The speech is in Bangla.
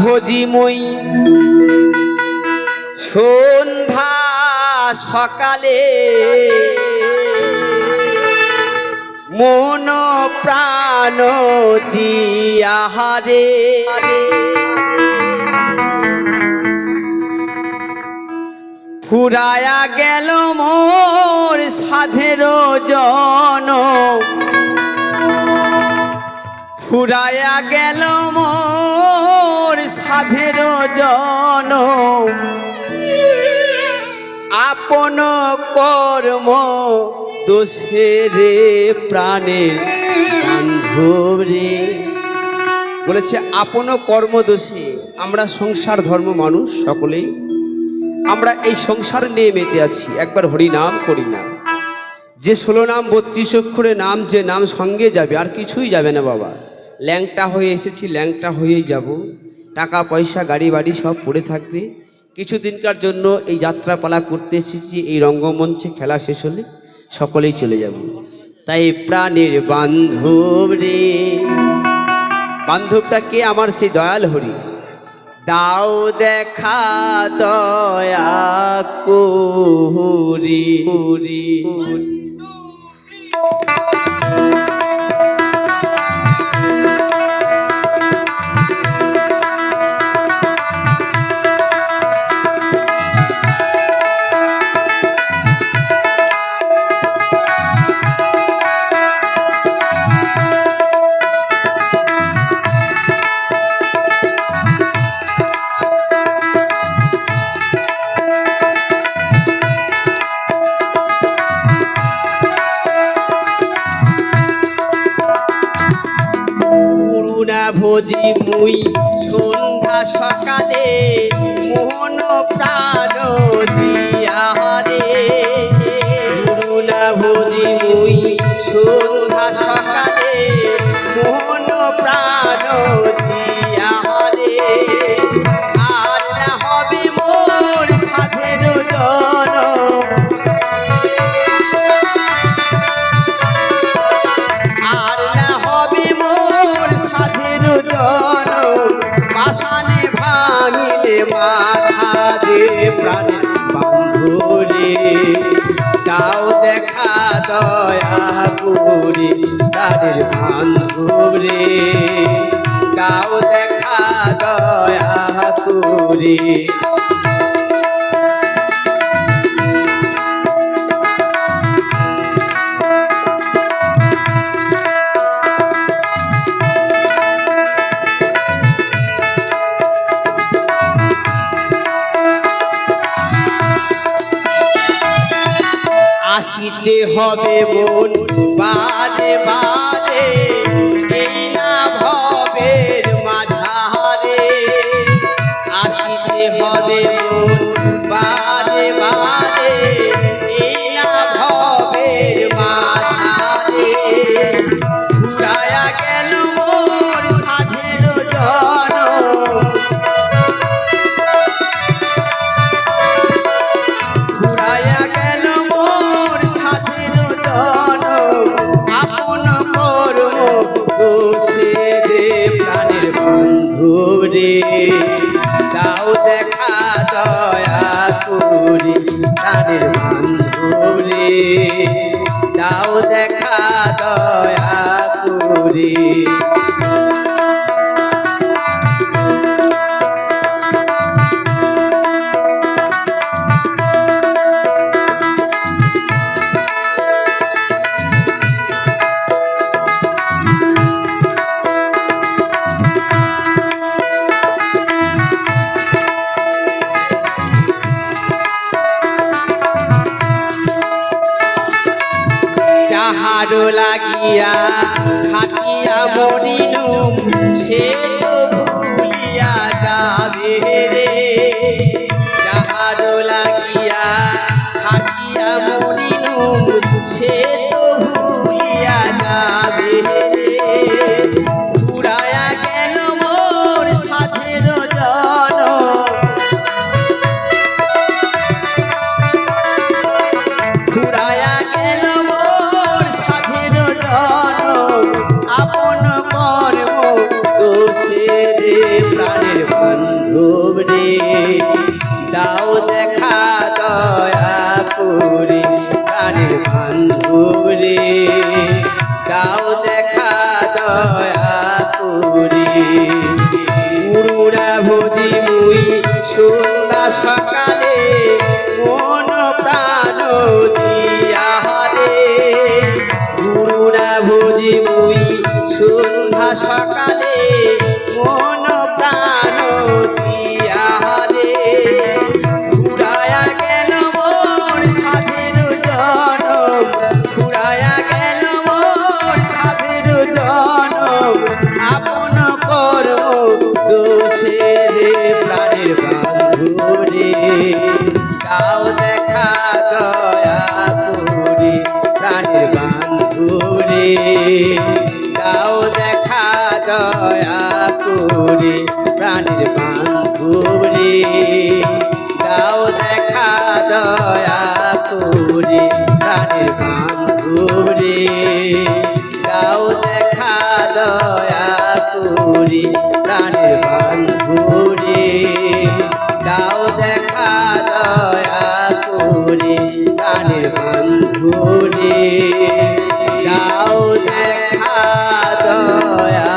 ভোজিময়ী সন্ধ্যা সকালে মন প্রাণ দিয়াহারে ফুরায়া গেল মোর সাধের জন। ফুরায়া গেল মোর সাধের জন আপন কর্ম দোষে রে প্রাণে বান্ধব বলেছে, আপন কর্ম দোষে, আমরা সংসার ধর্ম মানুষ সকলেই। আমরা এই সংসার নিয়ে মেতে আছি, একবার হরি নাম করি না। যে ষোলো নাম, বত্রিশ অক্ষরে নাম, যে নাম সঙ্গে যাবে, আর কিছুই যাবে না বাবা। ল্যাংটা হয়ে এসেছি, ল্যাংটা হয়েই যাব। টাকা, পয়সা, গাড়ি, বাড়ি সব পড়ে থাকবে। কিছুদিনকার জন্য এই যাত্রাপালা করতে এসেছি, এই রঙ্গমঞ্চে খেলা শেষ হলে সকলেই চলে যাব। তাই প্রাণের বান্ধব রে বান্ধবটা কে আমার সেই দয়াল হরি, দাও দেখা দয়া করি ভোজি মুই দয়া করে তাদের বান্ধবরে গাও দেখা দয়া করে আসিতে হবে বোন বাদে বাদে দোষে রে প্রাণের বন্ধু রে। দাও দেখা দয়া করি প্রাণের বন্ধু রে। দাও দেখা দয়া করি। যাহারো লাগিয়া খাটিয়া মরিলুম সে তো ভুলিয়া যাবে রে। লাগিয়া খাটিয়া মরিলুম সে তো আপন তাও দেখা দয়া করে, প্রাণের বান্ধুরে। তাও দেখা দয়া করে, প্রাণের বান্ধুরে। তাও দেখা দয়া করে, প্রাণের বান্ধুরে। তাও দেখা দয়া করে, প্রাণের বান্ধুরে। বন্ধুরে যাও দেখা দয়া।